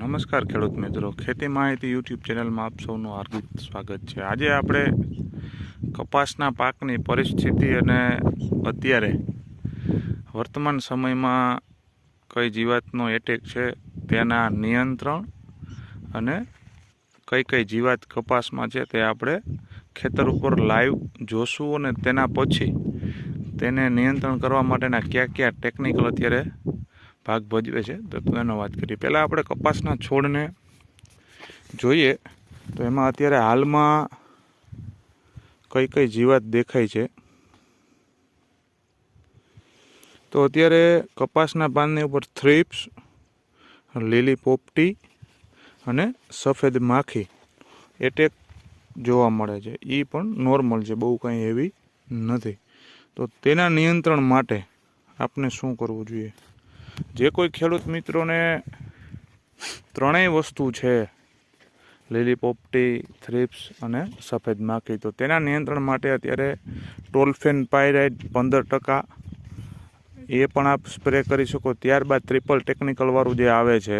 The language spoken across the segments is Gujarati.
નમસ્કાર ખેડૂત મિત્રો. ખેતી માહિતી યુટ્યુબ ચેનલમાં આપ સૌનું હાર્દિક સ્વાગત છે. આજે આપણે કપાસના પાકની પરિસ્થિતિ અને અત્યારે વર્તમાન સમયમાં કઈ જીવાતનો એટેક છે તેના નિયંત્રણ અને કઈ કઈ જીવાત કપાસમાં છે તે આપણે ખેતર ઉપર લાઈવ જોશું અને તેના પછી તેને નિયંત્રણ કરવા માટેના કયા કયા ટેકનિકલ અત્યારે ભાગ ભજવે છે. તો એનો વાત કરીએ. પહેલાં આપણે કપાસના છોડને જોઈએ. તો એમાં અત્યારે હાલમાં કઈ કઈ જીવાત દેખાય છે. તો અત્યારે કપાસના પાનની ઉપર થ્રીપ્સ, લીલી પોપટી અને સફેદ માખી એટેક જોવા મળે છે. એ પણ નોર્મલ છે, બહુ કંઈ એવી નથી. તો તેના નિયંત્રણ માટે આપણે શું કરવું જોઈએ? જે કોઈ ખેડૂત મિત્રોને ત્રણેય વસ્તુ છે, લીલી પોપટી, થ્રીપ્સ અને સફેદ માખી, તો તેના નિયંત્રણ માટે અત્યારે ટોલફેન પાયરાઇડ પંદર ટકા એ પણ આપ સ્પ્રે કરી શકો. ત્યારબાદ ટ્રિપલ ટેકનિકલવાળું જે આવે છે,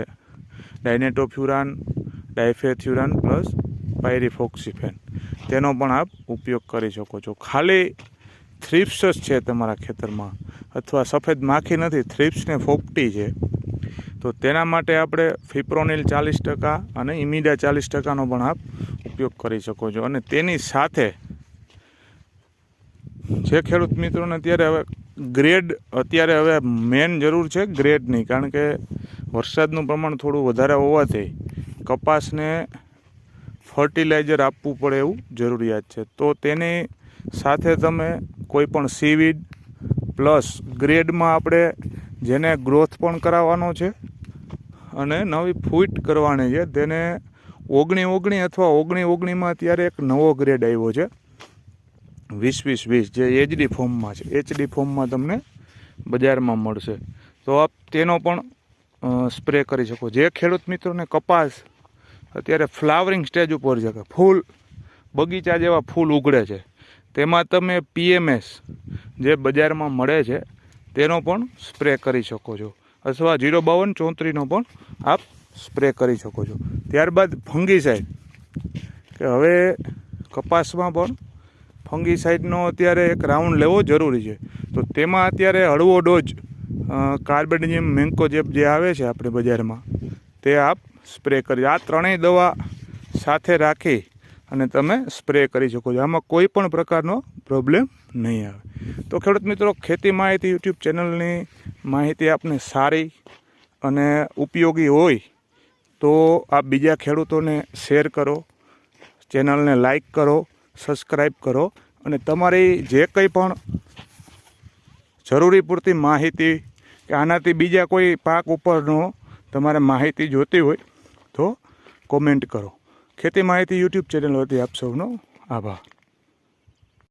ડાયનેટોફ્યુરાન, ડાયફેથ્યુરાન પ્લસ પાયરીફોક્સિફેન, તેનો પણ આપ ઉપયોગ કરી શકો છો. ખાલી થ્રિપ્સ જ છે તમારા ખેતરમાં. અથવા સફેદ માખી નથી થ્રીપ્સને ફોપટી છે. તો તેના માટે આપણે ફિપ્રોનિલ ચાલીસ ટકા અને ઇમિડા ચાલીસ ટકાનો પણ આપ ઉપયોગ કરી શકો છો. અને તેની સાથે જે ખેડૂત મિત્રોને અત્યારે હવે ગ્રેડ અત્યારે હવે મેન જરૂર છે ગ્રેડની કારણ કે વરસાદનું પ્રમાણ થોડું વધારે હોવાથી કપાસને ફર્ટિલાઇઝર આપવું પડે એવું જરૂરિયાત છે. તો તેની સાથે તમે કોઈ પણ સીવીડ પ્લસ ગ્રેડમાં આપણે જેને ગ્રોથ પણ કરાવવાનો છે અને નવી ફૂટ કરવાની છે. તેને ઓગણી ઓગણી અથવા ઓગણી ઓગણીમાં અત્યારે એક નવો ગ્રેડ આવ્યો છે. વીસ વીસ વીસ જે એચડી ફોર્મમાં છે. એચડી ફોર્મમાં તમને બજારમાં મળશે. તો આપ તેનો પણ સ્પ્રે કરી શકો. જે ખેડૂત મિત્રોને કપાસ અત્યારે ફ્લાવરિંગ સ્ટેજ ઉપર છે કે ફૂલ બગીચા જેવા ફૂલ ઉગડે છે. તેમાં તમે પીએમએસ જે બજારમાં મળે છે, તેનો પણ સ્પ્રે કરી શકો છો. અથવા જીરો બાવન ચોત્રીનો પણ આપ સ્પ્રે કરી શકો છો. ત્યારબાદ ફંગીસાઇડ. કે હવે કપાસમાં પણ ફંગીસાઇડનો અત્યારે એક રાઉન્ડ લેવો જરૂરી છે. તો તેમાં અત્યારે હળવો ડોઝ કાર્બેડિયમ મેન્કોજેબ જે આવે છે આપણે બજારમાં, તે આપ સ્પ્રે કરી, આ ત્રણેય દવા સાથે રાખી અને તમે સ્પ્રે કરી શકો છો. આમાં કોઈ પણ પ્રકારનો પ્રોબ્લેમ નહીં આવે. તો ખેડૂત મિત્રો, ખેતી માહિતી યુટ્યુબ ચેનલની માહિતી આપને સારી અને ઉપયોગી હોય તો આપ બીજા ખેડૂતોને શેર કરો, ચેનલને લાઈક કરો સબસ્ક્રાઈબ કરો અને તમારી જે કંઈ પણ જરૂરી પૂરતી માહિતી કે આનાથી બીજા કોઈ પાક ઉપરનો તમારે માહિતી જોતી હોય તો કોમેન્ટ કરો. ખેતી માહિતી યુટ્યુબ ચેનલ વતી આપ સૌનો આભાર.